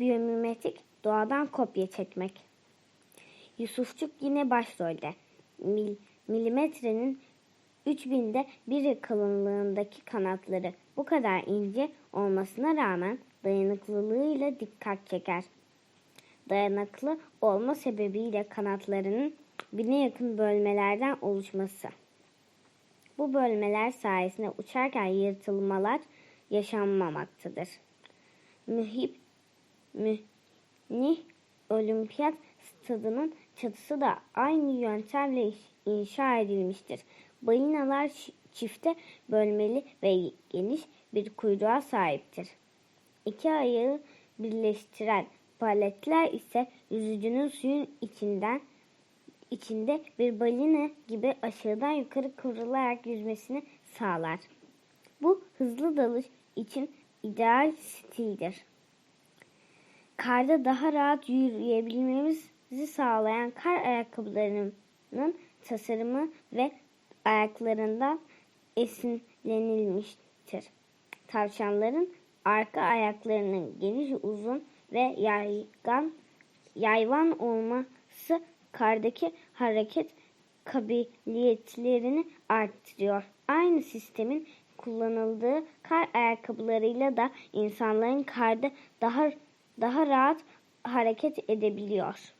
Biyomimetik doğadan kopya çekmek. Yusufçuk yine başrolde. Mil, milimetrenin 3000'de biri kalınlığındaki kanatları bu kadar ince olmasına rağmen dayanıklılığıyla dikkat çeker. Dayanıklı olma sebebiyle kanatlarının bine yakın bölmelerden oluşması. Bu bölmeler sayesinde uçarken yırtılmalar yaşanmamaktadır. Mühip, mühnih olimpiyat stadının çatısı da aynı yöntemle inşa edilmiştir. Balinalar çi- çifte bölmeli ve geniş bir kuyruğa sahiptir. İki ayağı birleştiren paletler ise yüzücünün suyun içinden içinde bir balina gibi aşağıdan yukarı kıvrılarak yüzmesini sağlar. Bu hızlı dalış için ideal stildir. Karda daha rahat yürüyebilmemizi sağlayan kar ayakkabılarının tasarımı ve ayaklarından esinlenilmiştir. Tavşanların arka ayaklarının geniş, uzun ve yaygan, yayvan olması kardaki hareket kabiliyetlerini arttırıyor. Aynı sistemin kullanıldığı kar ayakkabılarıyla da insanların karda daha daha rahat hareket edebiliyor.